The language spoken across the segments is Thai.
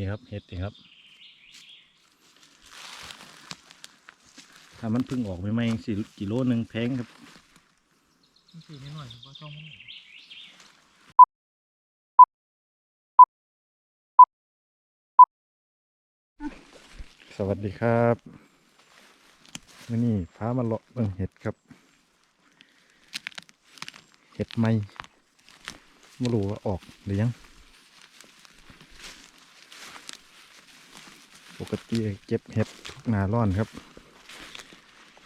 นี่ครับเห็ดนี่ครับ ถ้ามันพึ่งออกใหม่สี่กิโลหนึ่งแพงครับสี่นิดหน่อยก็ต้องสวัสดีครับมื่นี้พามาเลาะเบิ่งเห็ดครับ เห็ดไหมไม่รู้ว่าออกหรือยัง ปกติเก็บเห็ดทุกนาร้อนครับ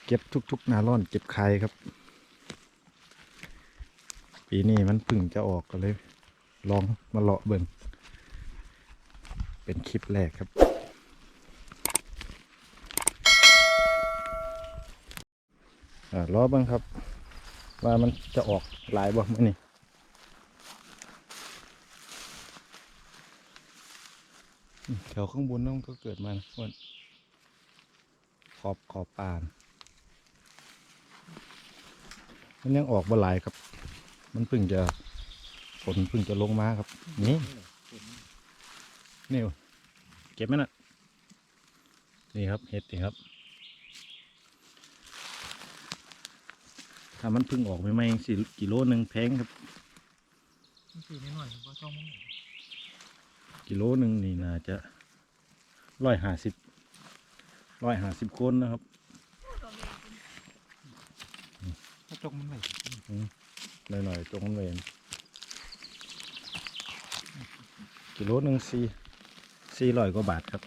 เก็บทุกๆนาร้อน เก็บไข่ครับ ปีนี้มันพึ่งจะออกก็เลย ลองมาเลาะเบิ่งเป็นคลิปแรกครับ อ่ารอบ้างครับ ว่ามันจะออกหลายบ่มื่อนี้อืม แถวข้างบนนั่นก็เกิดมานะอ้วนขอบขอบป่าน มันยังออกบ่หลายครับ มันเพิ่งจะฝนเพิ่งจะลงมาครับ นี่นี่เก็บไหมน่ะนี่ครับเห็ดนี่ครับ ถ้ามันเพึ่งออกใหม่ๆสี่กิโลหนึ่งแพงครับสี่นิดหน่อยก็ต้อง กิโลหนึ่งนี่น่าจะร้อยห้าสิบร้อยห้าสิบคนนะครับถ้าจกมันไหลหน่อยๆตรงนั้นเองกิโลหนึ่งสี่สี่ร้อยกว่าบาทครับ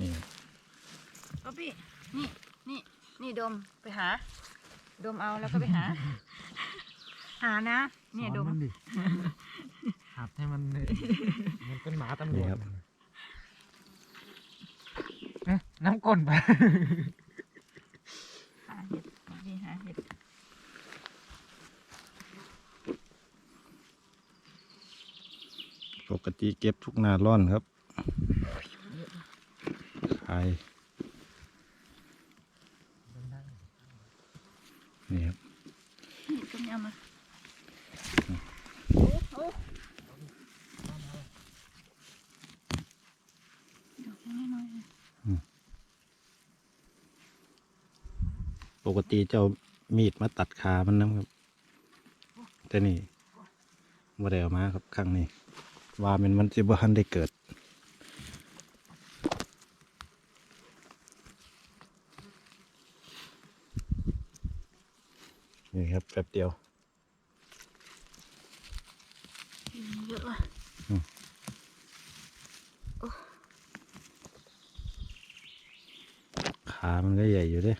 นี่เอาพี่ นี่นี่นี่ดมไปหา ดมเอาแล้วก็ไปหา หานะ เนี่ยดมมันดิหัดให้มันเนี่ยมันเป็นหมาตำรนี่วจครับ เอ๊ะน้ำก้นไปหาเห็ดเอาพี่หาเห็ดปกติเก็บทุกหนาร้อนครับ ขาย นี่ครับนี่ต้มยำมาโอ้โหดอกน้อยๆนะ ป กติเจ้ามีดมาตัดขามันนะครับ แต่นี่มาได้เอามาครับครั้งนี้ ว่ามันมันจะบ่ทันได้เกิด นี่ครับแป๊บเดียวเยอะว่ะขามันก็ใหญ่อยู่เด้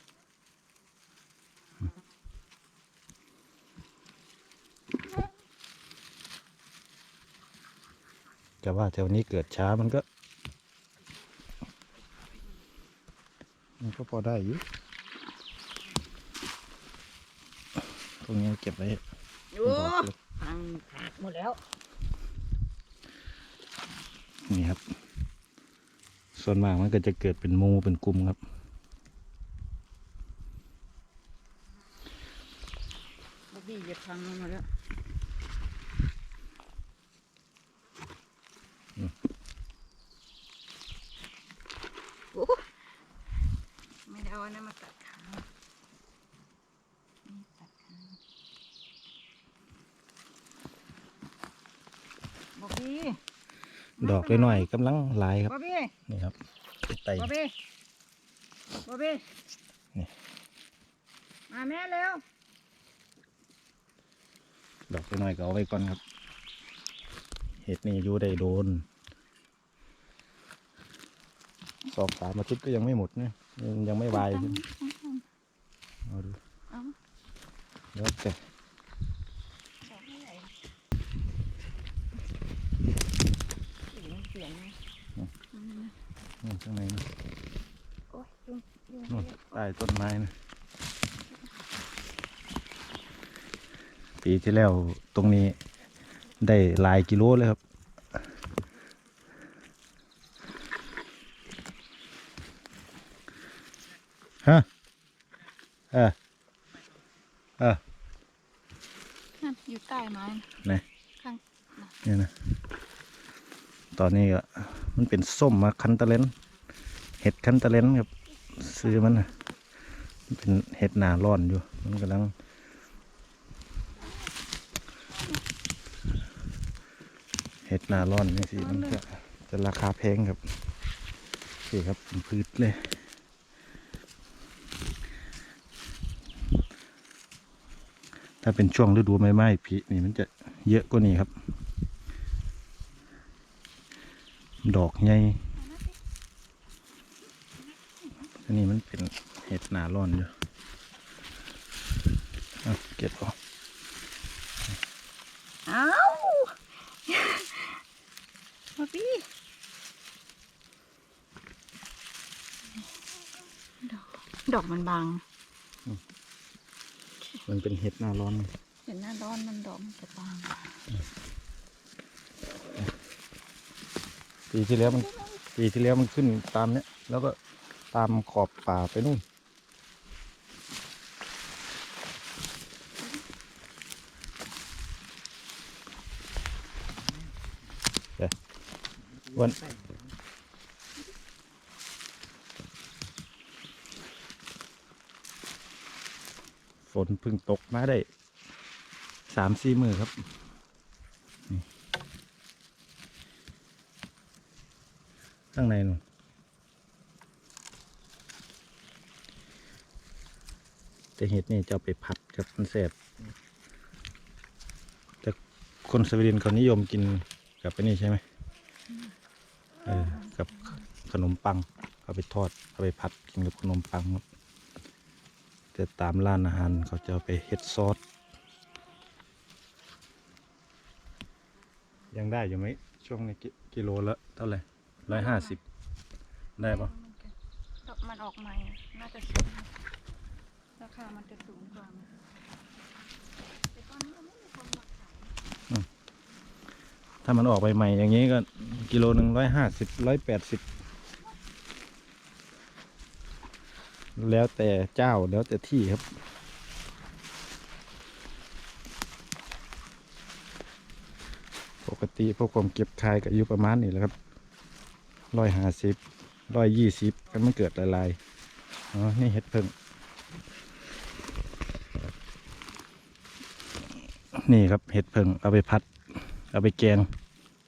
แต่ว่าแถวนี้เกิดช้ามันก็ มันก็พอได้อยู่ตรงนี้เก็บไว้โอ้พังขาดหมดแล้ว นี่ครับ ส่วนมากมันก็จะเกิดเป็นหมูเป็นกลุ่มครับบอบบี้จะพังหมดแล้ว อืม โอ้ไม่ได้ เอาอันนั้นมาตัดขานี่ตัดขาบอบบี้ดอกน้อยๆกำลังหลายครับ บอบบี้นี่ครับไตบอบบี้บอบบี้นี่ มาแม่เร็ว ดอกน้อยๆก็เอาไว้ก่อนครับ เห็ดนี่อยู่ได้โดน สอบสามอาทิตย์ก็ยังไม่หมดเนี่ย ยังยังไม่วายเลยเอาดูเอาแล้วแต่สองเท่าไหร่สีมันเปลี่ยนไหมอืมนู่นข้างในนะโอ้ยยุงยุงนู่นใต้ต้นไม้นะปีที่แล้วตรงนี้ได้หลายกิโลเลยครับ ฮะเออเออ นั่นอยู่ใต้ไม้ไหนข้างเนี่ยนะ ตอนนี้ก็มันเป็นส้มมาคันตะเลนเห็ดคันตะเลนครับซื้อมันนะมันเป็นเห็ดหนาร้อนอยู่ มันกำลังเห็ดหนาร้อนนี่สิมันก็จะราคาแพงครับนี่ครับเป็นพืชเลย ถ้าเป็นช่วงฤดูใบไม้ผลินี่มันจะเยอะกว่านี้ครับ ดอกใหญ่อันนี้มันเป็นเห็ดหนาร้อนอยู่เก็บออกเอ้ามาพี่ดอกดอกมันบาง มันเป็นเห็ดหนาร้อน เห็นหน้าร้อนมันดอกมันจะบางปีที่แล้วมันปีที่แล้วมันขึ้นตามเนี้ยแล้วก็ตามขอบป่าไปนู่นเดี๋ยววัน นเพึ่งตกมาได้สามสี่มือครับข้างในนู่นแต่เห็ดนี่จะไปผัดกับมันแสบแต่คนสวีเดนเขานิยมกินกับไอ้นี่ใช่ไหมเออกับขนมปังเอาไปทอดเอาไปผัดกินกับขนมปังครับ แต่ตามร้านอาหารเขาจะเอาไปเฮ็ดซอส ยังได้อยู่ไหมช่วงนี้กิกิโลละเท่าไหร่ร้อยห้าสิบได้ปะดอกมันออกใหม่ น่าจะสูงราคา มันจะสูงกว่าแต่ตอนนี้ยังไม่มีคนมาขายถ้ามันออกไปใหม่อย่างนี้ก็กิโลหนึ่งร้อยห้าสิบร้อยแปดสิบ แล้วแต่เจ้าแล้วแต่ที่ครับ ปกติพวกผมเก็บขายก็อยู่ประมาณนี้แหละครับร้อยห้าสิบร้อยยี่สิบก็มันเกิดลายๆอ๋อนี่เห็ดเพิ่งนี่ครับเห็ดเพิ่งเอาไปพัด เอาไปแกง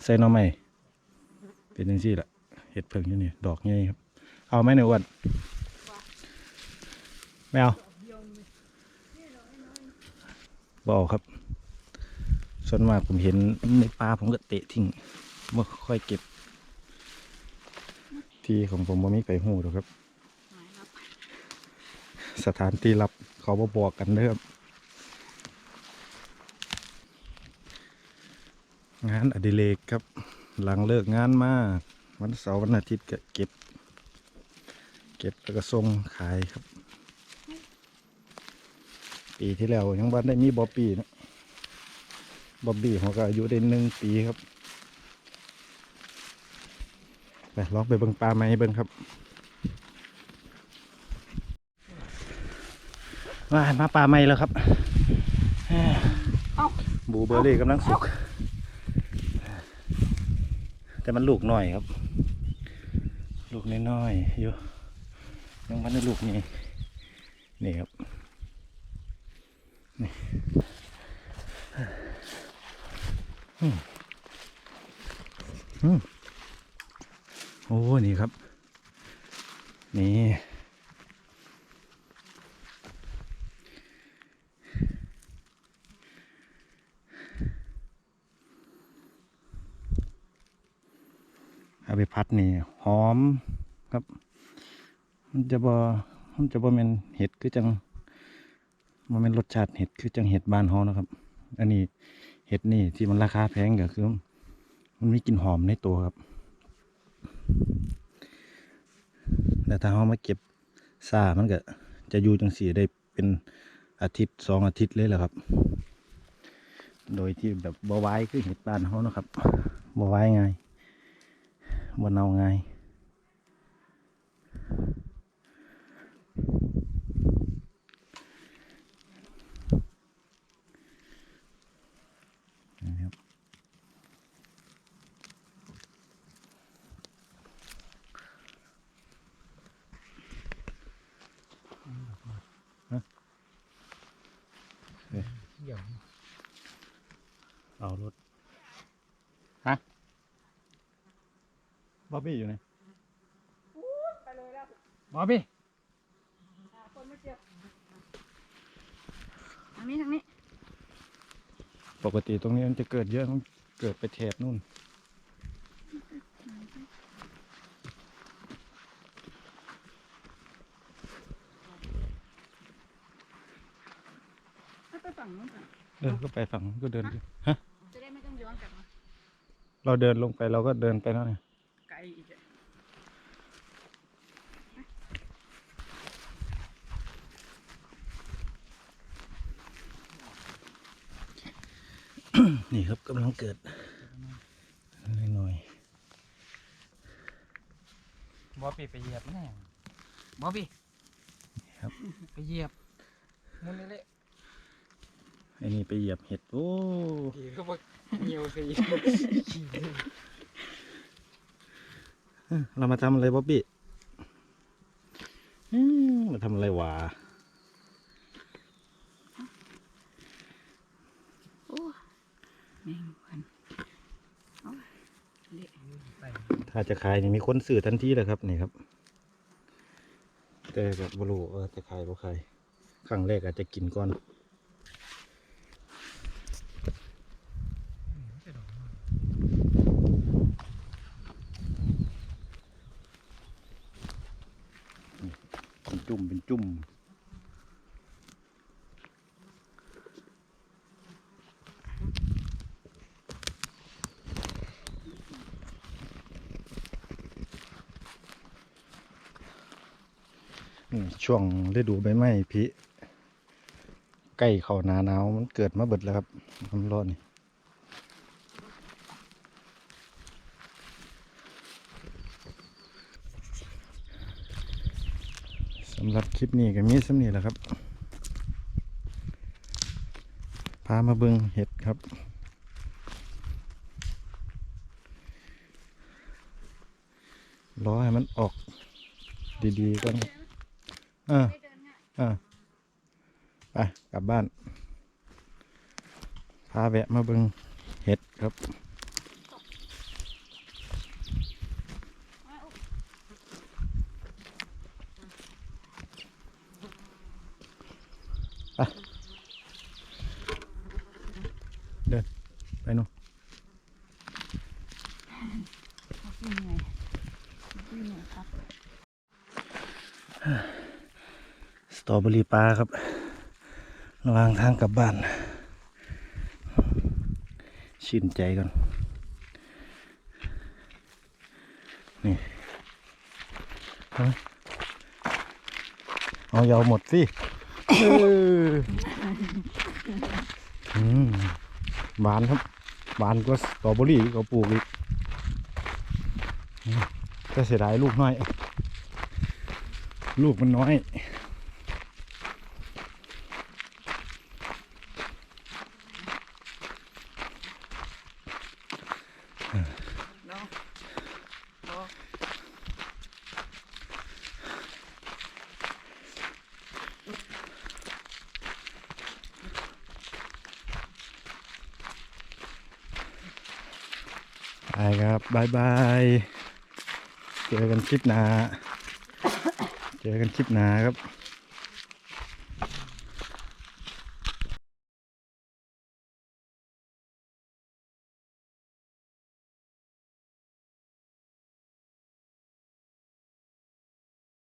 ใส่น่อไม้เป็นจังซี่ละเห็ดเพิ่งอยู่นี่ดอกใหญ่ครับ เอาไหมเนี่ยอ้วน ไม่เอาบอกครับ ส่วนมากผมเห็นในป่าผมก็เตะทิ้งไม่ค่อยเก็บ ที่ของผมบ่ามีไปหูหรอกครับ สถานที่รับเขาบบอกกันเด้อครับงานอดิเรกครับ หลังเลิกงานมาวันเสาร์วันอาทิตย์ก็เก็บ เก็บแล้วก็ส่งขายครับ ปีที่แล้วยังบ้านได้มีบอบบี้นะบอบบี้เขาก็อายุได้หนึ่งปีครับไปลองไปเบิ่งปลาไหมเบิ่งครับมามาป่าไม้แล้วครับเอ้อเอ้าบูเบอร์รี่กำลังสุก แต่มันลูกหน่อยครับ ลูกน้อยๆอยู่ยังมันได้ลูกนี่นี่ครับ นี่อืมอืม โอ้นี่ครับ นี่เอาไปพัดนี่หอมครับ มันจะบ่มันจะบ่เป็นเห็ดคือจังมันเป็นรสชาติเห็ดคือจังเห็ดบ้านเฮานะครับ อันนี้ เห็ดนี่ที่มันราคาแพงก็คือ มันมีกลิ่นหอมในตัวครับแต่ถ้าเฮามาเก็บซามันก็จะอยู่จังสีได้เป็นอาทิตย์สองอาทิตย์เลยแหละครับ โดยที่แบบบ่ไว้คือเห็ดบ้านเฮานะครับบ่ไว้ไงบนเอาไงนะครับ บ๊อบบี้อยู่ไหนไปเลยแล้วบอบบี้หาคนไม่เจอทางนี้ทางนี้ปกติตรงนี้มันจะเกิดเยอะมันเกิดไปแถบนู่นให้ไปฝั่งนู้นก่อนเออก็ไปฝั่งนู้นก็เดินดิฮะ จะได้ไม่ต้องย้อนกลับมา เราเดินลงไปเราก็เดินไปแล้วเนี่ย ไกลอีกอะ นี่ครับกำลังเกิดหน่อยบอบบี้ไปเหยียบแน่บอบบี้ครับไปเหยียบมุนเละๆไอ้นี่ไปเหยียบเห็ดโอ้ๆขี่ก็บอกเหนียวสิเรามาทำอะไรบ๊อบบี้อืมมาทำอะไรวะ โอ้แมงวันโอ้ยเละ ไป ถ้า จะขายนี่มีคนสื่อทันทีเลยครับนี่ครับ แต่แบบบรูเออจะขายบ่ขายครั้งแรกอาจจะกินก่อนเป็นจุ่มเป็นจุ่ม ช่วงฤดูใบไม้ผลิใกล้เข้าหนาหนาวมันเกิดมาเบิดแล้วครับน้ำร้อนนี่สำหรับคลิปนี้ก็มีสำนีแหละครับ พามาเบิงเห็ดครับรอให้มันออกดีๆก่อนครับ อ่าได้เดินง่ายอ่าไปกลับบ้าน พาแวะมาเบิงเห็ดครับมาอุ๊บไปนู่นเอาขึ้นเหนื่อยเอาขึ้นเหนื่อยครับ ตอบริปลาครับ ระหว่างทางกลับบ้าน ชื่นใจก่อน นี่เอายาวหมดสิเอออืมหวานครับหวานกว่าสตอเบอรี่ที่เขาปลูกอีกก็เสียดายลูกน้อย ลูกมันน้อย ไปครับบายบายเจอกันคลิปหน้า เจอกันคลิปหน้าครับ